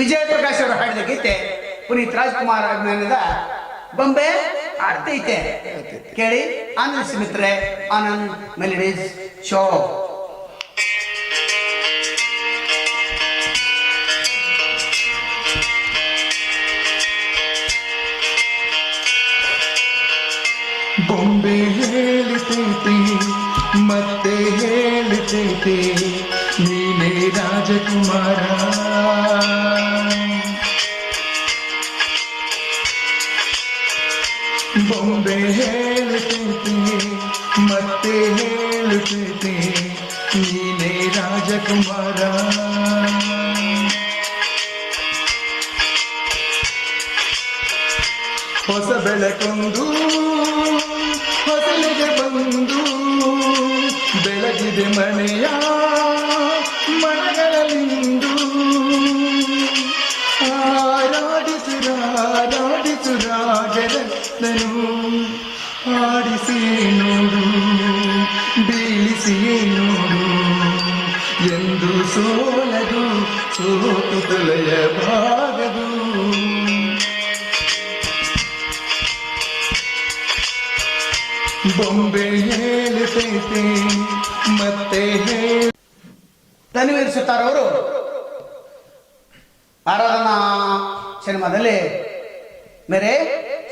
ವಿಜಯ ಪ್ರಕಾಶ್ ಅವರು ಹಾಡಿದ ಗೀತೆ ಪುನೀತ್ ರಾಜ್ಕುಮಾರ್ ಅಭಿಮಾನದ ಬೊಂಬೆ ಆಡ್ತೈತೆ ಕೇಳಿ, ಆನಂದ್ ಮಿತ್ರೆ ಆನಂದ್ ಮೆಲಿಡೀಸ್ ಶೋ. ಬೊಂಬೆ ಹೇಳಿತೈತಿ, ಮತ್ತೆ ಹೇಳಿತೈತಿ, ನೀನೇ ರಾಜಕುಮಾರ. ರಾಜಕುಮಾರ ಹೊಸ ಬೆಳಕೊಂದು ಸೋಲದು, ಸೋತು ತೊಳೆಯಬಾರದು ಬೊಂಬೆ ಹೇಳುತ್ತೈತೆ ಮತ್ತೆ ಹೇಳಿ. ತನ್ವೀರ್ ಸುತಾರ್ ಅವರು. ಆರಾಧನಾ ಸಿನಿಮಾದಲ್ಲಿ ಮೇರೆ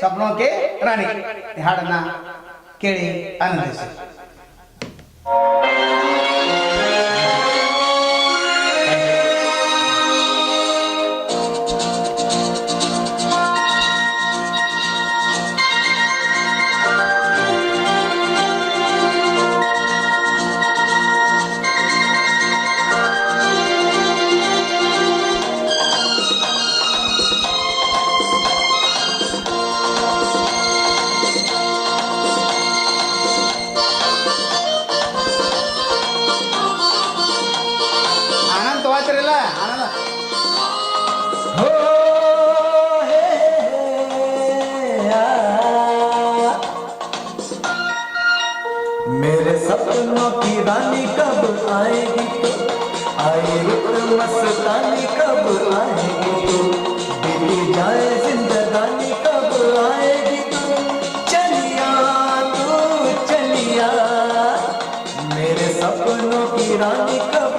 ಸಪ್ನೋಕೆ ರಾಣಿ. ಹಾಡನ್ನ ಕೇಳಿ ಆನಂದಿಸಿ.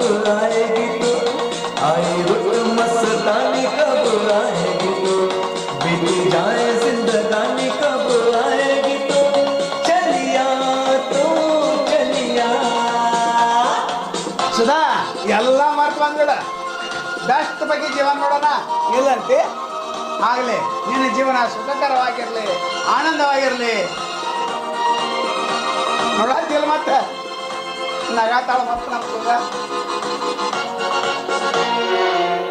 रानी कब आएगी तो आए रुत मस्तानी कब आएगी तो बीती जाए जिंदगानी कब आएगी तो चलिया तू चलिया ಸುಧಾ ಎಲ್ಲ ಮರ್ತು ಬಂದ್ಬಿಡ ಬೆಸ್ಟ್ ಬಗ್ಗೆ ಜೀವನ ನೋಡೋಣ ಇಲ್ಲಂತೆ ಆಗಲಿ ನಿನ್ನ ಜೀವನ ಸುಖಕರವಾಗಿರಲಿ ಆನಂದವಾಗಿರಲಿ ನೋಡತ್ತಿಲ್ಲ ಮತ್ತೆ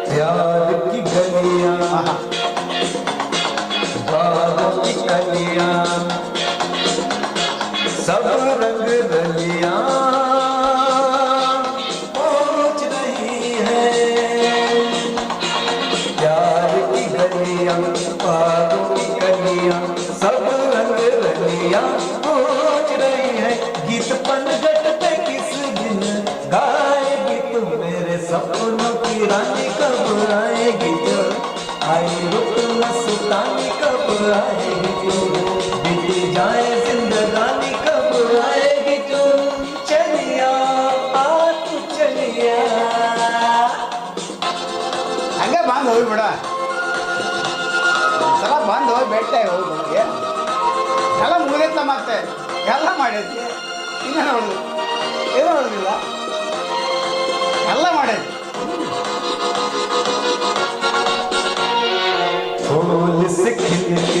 प्यार की गलियां ಆಹಾ. बागों की कलियां ಮುಗಿದೈತ ಮತ್ತೆ ಎಲ್ಲ ಮಾಡೈತಿ ಇನ್ನೇನು ಹೊಡೆದು ಏನೂ ಹೊಡೆದಿಲ್ಲ ಎಲ್ಲ ಮಾಡೈತಿ फूल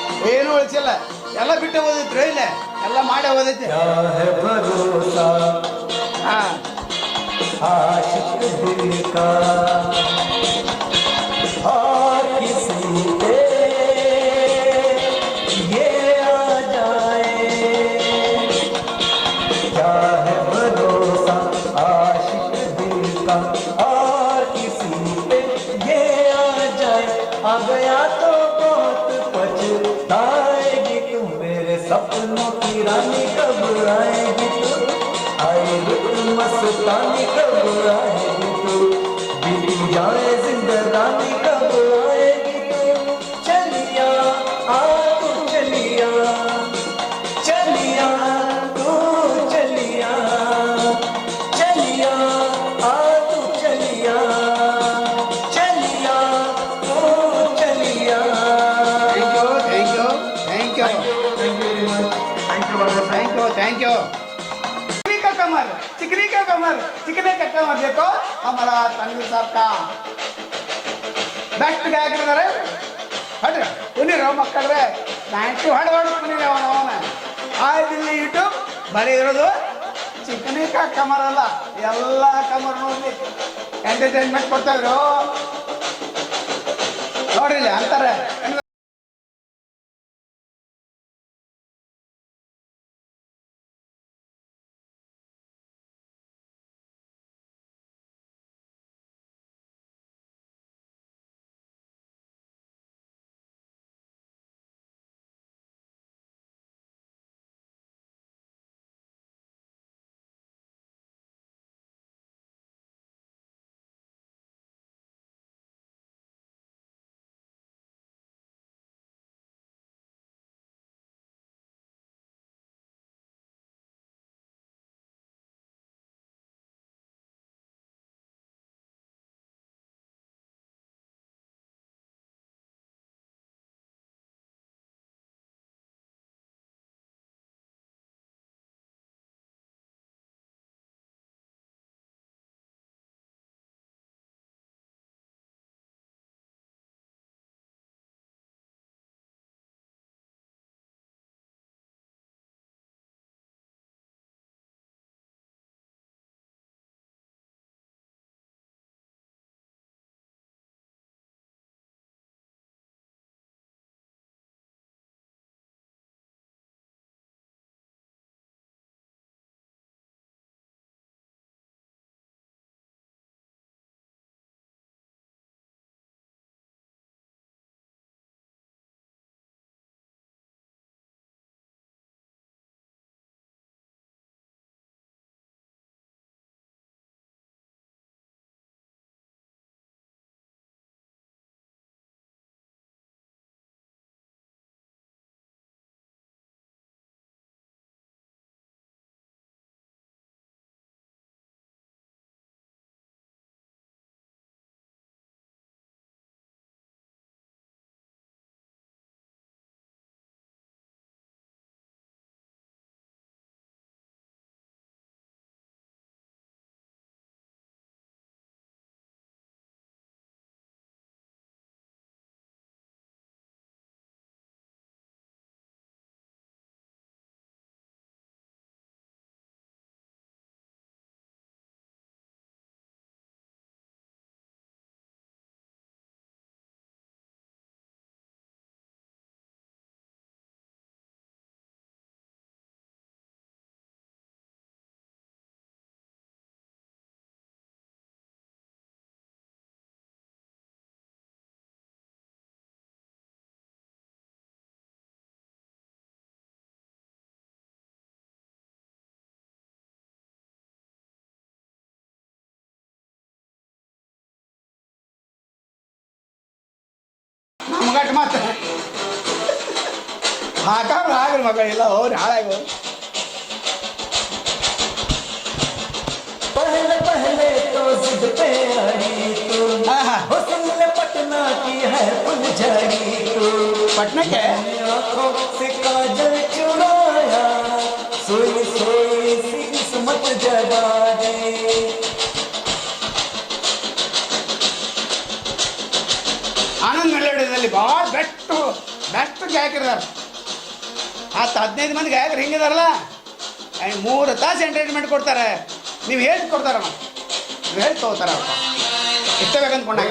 ಏನು ಉಳಿಸಿಲ್ಲ ಎಲ್ಲ ಬಿಟ್ಟು ಓದಿದ್ರು ಇಲ್ಲ ಎಲ್ಲ ಮಾಡಿ ಓದೈತೆ ಹಾ का कमर चिकने का कमर देखो हमारा तनवीर साहब का ಬೆಸ್ಟ್ ಗಾಯಕರು ಇದಾರೆ ಹಡ್ರಿ ಕುನಿರ ಮಕ್ಕಳ್ರೆ ನೈಂಟಿ ಹೊಡ್ ಹೊಡ್ ಕುನಿರಿ ಅವನ ಅವನ ಆಯ್ದಿಲ್ಲಿ ಯೂಟ್ಯೂಬ್ ಬರೀ ಇರೋದು ಚಿಕನಿ ಕಾ ಕಮರ್ ಅಲ್ಲ ಎಲ್ಲ ಕಮರ್ ನೋಡ್ಲಿ ಎಂಟರ್ಟೈನ್ಮೆಂಟ್ ಕೊಡ್ತಾವ್ರು ನೋಡ್ರಿ ಇಲ್ಲಿ ಅಂತಾರೆ ನಮ್ಗಟ್ಟು ಮಾತ್ರ ಹಾಕಾದ್ರೆ ಆಗ್ರಿ ಮಕ್ಕಳಿಲ್ಲ ಹೋಗ್ರಿ ಹಾಳಾಗಿ पहले पहले तो जिद पे आई तू आहा। हुस्न पटना की है फुलझड़ी तू ಪಟ್ನಕ್ಕೆ मैंने आंखों से काजल चुराया सोई सोई सी किस्मत जगा दे ಮೆಲೋಡಿಯಲ್ಲಿ ಭಾಳ ಬೆಸ್ಟ್ ಬೆಸ್ಟ್ ಗಾಯಕರಿದ್ದಾರೆ ಹತ್ತು ಹದಿನೈದು ಮಂದಿ ಗಾಯಕರು ಹಿಂಗಿದಾರಲ್ಲ ಮೂರು ತಾಸು ಎಂಟರ್ಟೈನ್ಮೆಂಟ್ ಕೊಡ್ತಾರೆ. ನೀವು ಹೇಳಿ ಕೊಡ್ತಾರ ನೀವು ಹೇಳಿ ತಗೋತಾರ ಇಷ್ಟ ಬೇಕಂತ ಕೊಂಡಾಗ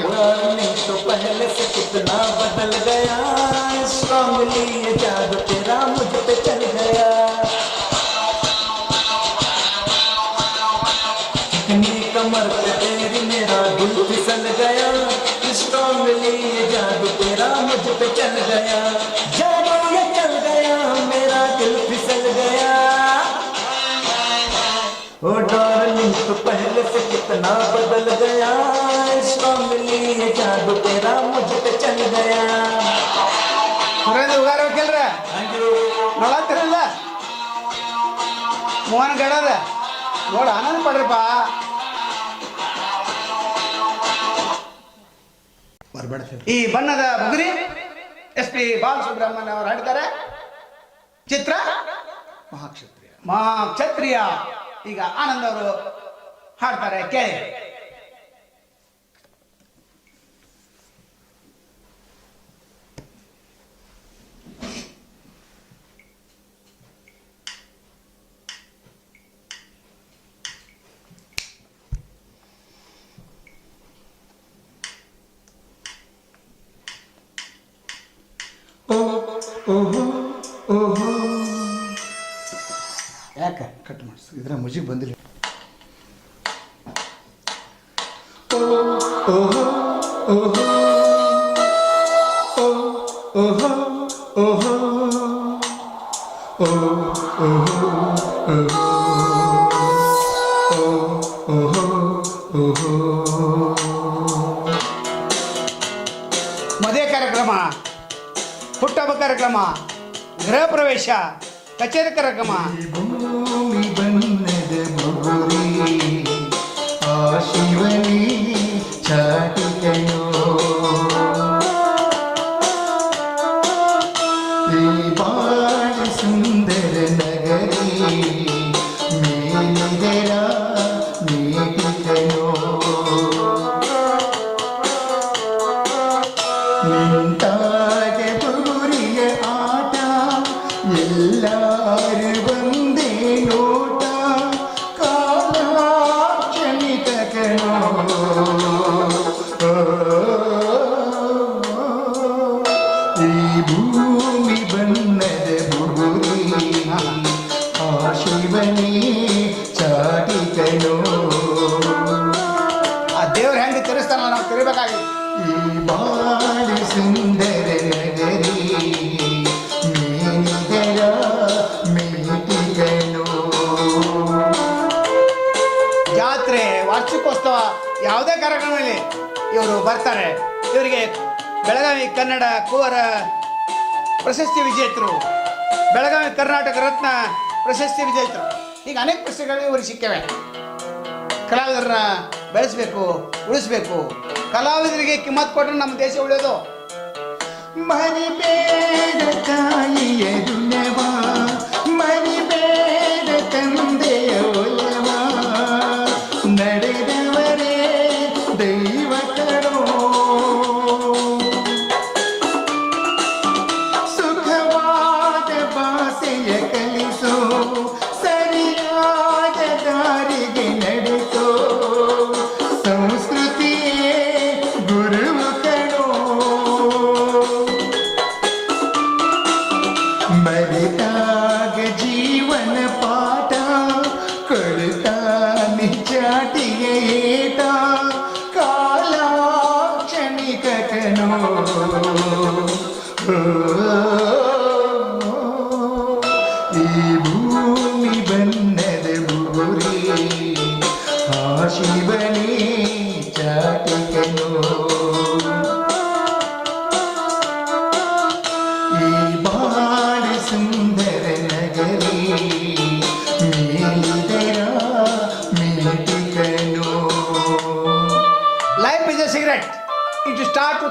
कितना बदल गया स्ट्रांगली ये जादू तेरा मुझ पे चल गया ಸುರೇಂದ್ರ ಉಗಾರ ಹೋಗಿಲ್ರ ನೋಡತ್ತಿರಲ್ಲ ಮೋಹನ್ ಗಡದ ನೋಡ ಆನಂದ ಪಡ್ರಿಪ್ಪ ಬರಬೇಡ ಈ ಬಣ್ಣದ ಬುಗುರಿ ಎಸ್ ಪಿ ಬಾಲಸುಬ್ರಹ್ಮಣ್ಯ ಅವರು ಹಾಡಿದ್ದಾರೆ ಚಿತ್ರ ಮಹಾಕ್ಷತ್ರಿಯ ಮಹಾ ಕ್ಷತ್ರಿಯ ಈಗ ಆನಂದ್ ಅವರು ಹಾಡ್ತಾರೆ ಕೇಳಿ ಯಾಕೆ? ಕಟ್ ಮಾಡ್ಸು. ಇದ್ರ ಮುಜಿಗ್ ಬಂದಿಲ್ಲ. ಮದುವೆ ಕಾರ್ಯಕ್ರಮ ಹುಟ್ಟಹಬ್ಬ ಕಾರ್ಯಕ್ರಮ ಗೃಹ ಪ್ರವೇಶ ಕಚೇರಿ ಕಾರ್ಯಕ್ರಮ Santa ವಾರ್ಷಿಕೋತ್ಸವ ಯಾವುದೇ ಕಾರ್ಯಕ್ರಮದಲ್ಲಿ ಇವರು ಬರ್ತಾರೆ. ಇವರಿಗೆ ಬೆಳಗಾವಿ ಕನ್ನಡ ಕುವರ ಪ್ರಶಸ್ತಿ ವಿಜೇತರು, ಬೆಳಗಾವಿ ಕರ್ನಾಟಕ ರತ್ನ ಪ್ರಶಸ್ತಿ ವಿಜೇತರು. ಈಗ ಅನೇಕ ಪ್ರಶ್ನೆಗಳು ಇವರು ಸಿಕ್ಕವೆ. ಕಲಾವಿದರನ್ನ ಬೆಳೆಸಬೇಕು, ಉಳಿಸ್ಬೇಕು. ಕಲಾವಿದರಿಗೆ ಕಿಮ್ಮತ್ ಕೊಟ್ಟರೆ ನಮ್ಮ ದೇಶ ಉಳಿಯೋದು ಮರಿಬೇಡ ತಾಯಿಯ ಬಾ ಮರಿಬೇಡ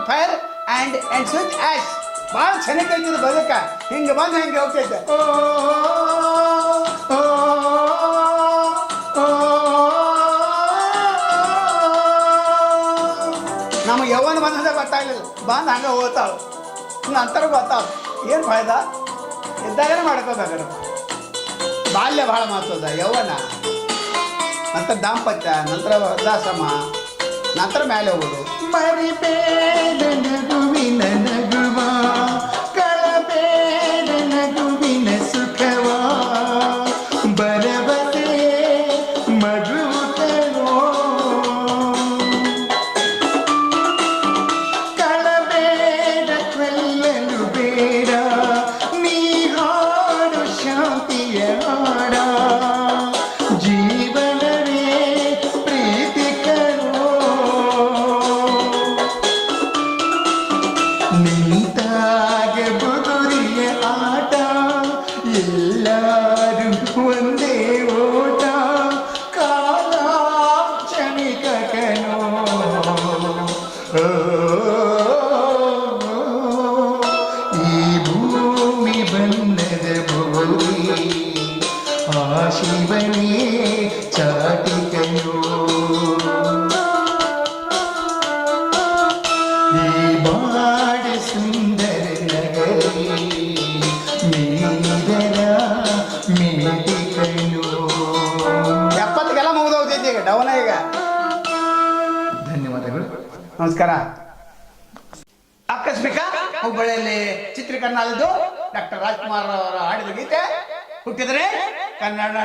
fire and and switch ash ಭಾಳ ಚೆನ್ನಾಗಿ ಬದುಕ ಹಿಂಗೆ ಬಂದು ಹಿಂಗೆ ಹೋಗ್ತೈತೆ ನಮ್ಗೆ ಯಾವನ್ ಬಂದದ ಗೊತ್ತಾಗಲಿಲ್ಲ ಬಂದು ಹಂಗೆ ಹೋಗ್ತಾವ ನಂತರ ಗೊತ್ತಾವ ಏನು ಫಾಯ್ದ ಇದ್ದಾಗನೇ ಮಾಡ್ಕೋಬೇಕಾರೆ ಬಾಲ್ಯ ಭಾಳ ಮಹತ್ವದ ಯೌವನ ನಂತರ ದಾಂಪತ್ಯ ನಂತರ ವೃದ್ಧಾಶ್ರಮ ನಂತರ ಮೇಲೆ ಹೋಗೋದು ಮರಿಬೇಡ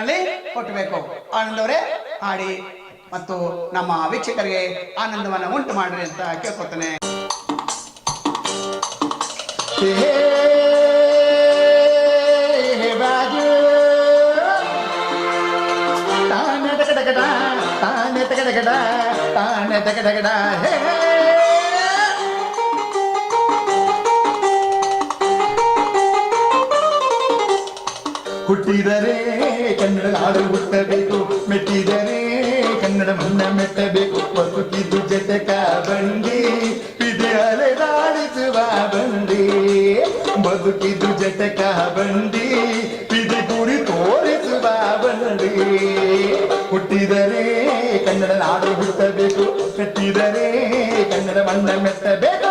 ಕನ್ನಡದಲ್ಲಿ ಕೊಟ್ಟಬೇಕು. ಆನಂದವರೇ ಹಾಡಿ. ಮತ್ತು ನಮ್ಮ ವೀಕ್ಷಕರಿಗೆ ಆನಂದವನ್ನು ಉಂಟು ಮಾಡ್ರಿ ಅಂತ ಕೇಳ್ಕೊತಾನೆ ಹೇ. ಹುಟ್ಟಿದರೆ ಕನ್ನಡ ನಾಡು ಹುಟ್ಟಬೇಕು. ಮೆಟ್ಟಿದರೆ ಕನ್ನಡ ಮನ್ನ ಮೆಟ್ಟಬೇಕು. ಬದುಕಿದ್ದು ಜಟಕ ಬಂಡಿ ಇದೆ ಅಲೆದಾಡಿಸುವ ಬಂಡಿ. ಬದುಕಿದ್ದು ಜಟಕ ಬಂಡಿ ಇದೆ ಗುರಿ ತೋರಿಸುವ ಬಂಡಿ. ಹುಟ್ಟಿದರೆ ಕನ್ನಡ ನಾಡು ಹುಟ್ಟಬೇಕು. ಮೆಟ್ಟಿದರೆ ಕನ್ನಡ ಮಣ್ಣ ಮೆಟ್ಟಬೇಕು.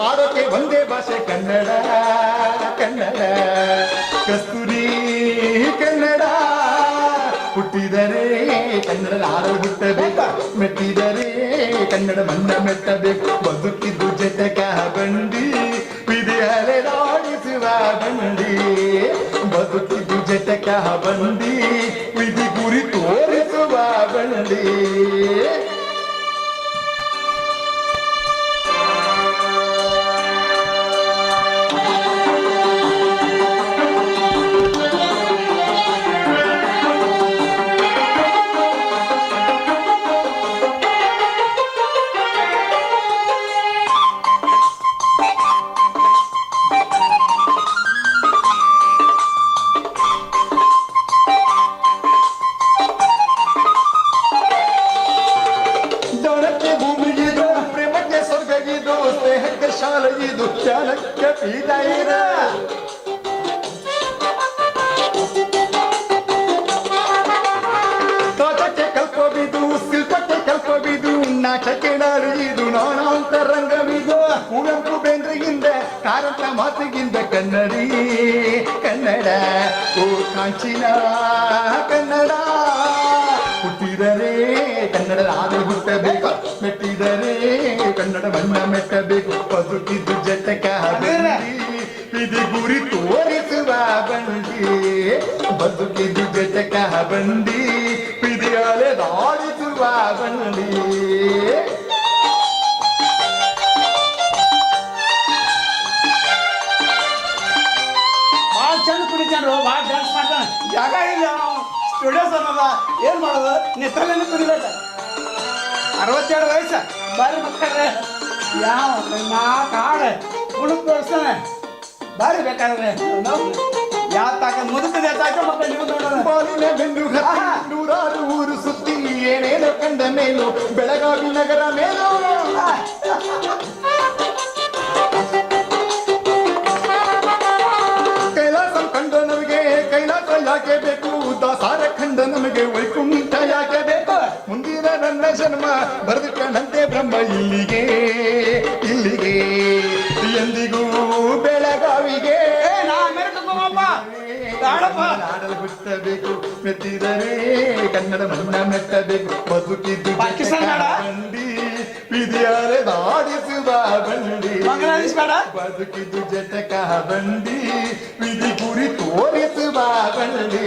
ಆಡೋಕೆ ಒಂದೇ ಭಾಷೆ ಕನ್ನಡ ಕನ್ನಡ. ಕಸ್ತೂರಿ ಕನ್ನಡ. ಹುಟ್ಟಿದರೆ ಕನ್ನಡ ನಾಡು ಹುಟ್ಟಬೇಕು, ಮೆಟ್ಟಿದರೆ ಕನ್ನಡ ಮಣ್ಣ ಮೆಟ್ಟಬೇಕು. ಬದುಕಿದ್ದು ಜಟಕ ಬಂಡಿ, ವಿಧಿ ಅಲೆದಾಡಿಸುವ ಬಂಡಿ. ಬದುಕಿದ್ದು ಜಟಕ ಬಂಡಿ, ವಿಧಿ ಗುರಿ ತೋರಿಸುವ ಬಂಡಿ. ಕನ್ನಡ ಹಾಲು ಹುಟ್ಟಬೇಕು ಮೆಟ್ಟಿದರೆ ಕನ್ನಡ ಬಣ್ಣ ಮೆಟ್ಟಬೇಕು. ಬದುಕಿದ್ದು ಜಟಕ ಇದು ಗುರಿ ತೋರಿಸುವ ಬಂದಿ. ಬದುಕಿದ್ದು ಜಟಕ ಬಂದಿ. ಪಿದಿಯಲೆ ದಾಳಿಸುವ ಬಂದಿ. ಭಾಳ ಚಂದ ಕುಡಿತಾನ್ರು ಭಾಳ ಡ್ಯಾನ್ಸ್ ಮಾಡ್ತಾನೆ. ಜಾಗ ಇಲ್ಲ. ಸ್ಟುಡಿಯೋಸ್ ಅನ್ನೋದ ಏನ್ ಮಾಡೋದು? ನೀ ತಲೆನೂ ಅರವತ್ತೆರಡು ವಯಸ್ಸ. ಬಾರಿ ಬೇಕಾದ್ರೆ ಯಾವ ನಾಲ್ಕು ಹಾಡು ತೋರಿಸ್ತಾನೆ. ಬಾರಿ ಬೇಕಾದ್ರೆ. ಯಾವ ತಾಕ ಮುದುಕದೆ ತಾಕ ನೀವು ನೋಡೋಣ ಹತ್ತಿ ನೂರಾರು ಊರು ಸುತ್ತಿ ಏನೇನೋ ಕಂಡ ಮೇಲು ಬೆಳಗಾವಿ ನಗರ ಮೇಲು. ಜನ್ಮ ಬರೆದುಕೊಂಡಂತೆ ಬ್ರಹ್ಮ ಇಲ್ಲಿಗೆ ಇಲ್ಲಿಗೆ. ಎಂದಿಗೂ ಬೆಳಗಾವಿಗೆ. ಬಿಟ್ಟಬೇಕು ಮೆತ್ತಿದರೆ ಕನ್ನಡ ಮಣ್ಣ ಮೆಟ್ಟಬೇಕು ಬದುಕಿದ್ದು ಬೇಡ? ವಿದ್ಯಾರೆ ದಾಡಿಸುವ ಬಂಡಿ. ಬಾಂಗ್ಲಾದೇಶ್ ಬೇಡ? ಬದುಕಿದ್ದು ಜಟಕ ಬಂಡಿ ವಿಧಿ ಗುರಿ ತೋರಿಸುವ ಬಂಡಿ.